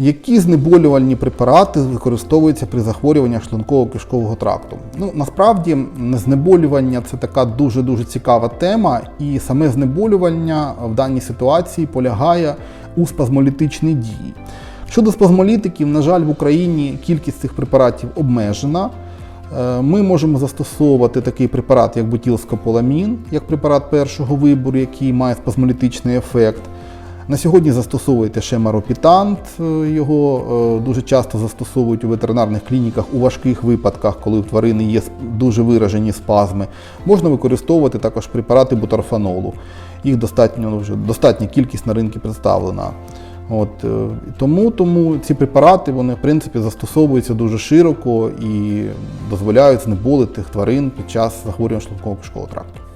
Які знеболювальні препарати використовуються при захворюваннях шлунково-кишкового тракту? Ну насправді знеболювання це така дуже дуже цікава тема, і саме знеболювання в даній ситуації полягає у спазмолітичній дії. Щодо спазмолітиків, на жаль, в Україні кількість цих препаратів обмежена. Е, Ми можемо застосовувати такий препарат, як бутілскополамін, як препарат першого вибору, який має спазмолітичний ефект. На сьогодні застосовуєте ще маропітант, е, його е, дуже часто застосовують у ветеринарних клініках у важких випадках, коли у тварини є дуже виражені спазми. Можна використовувати також препарати бутарфанолу. Їх достатньо ну, вже достатня кількість на ринку представлена. От, е, тому, тому ці препарати вони, в принципі, застосовуються дуже широко і дозволяють знеболити тварин під час захворювання шлунково кишкового тракту.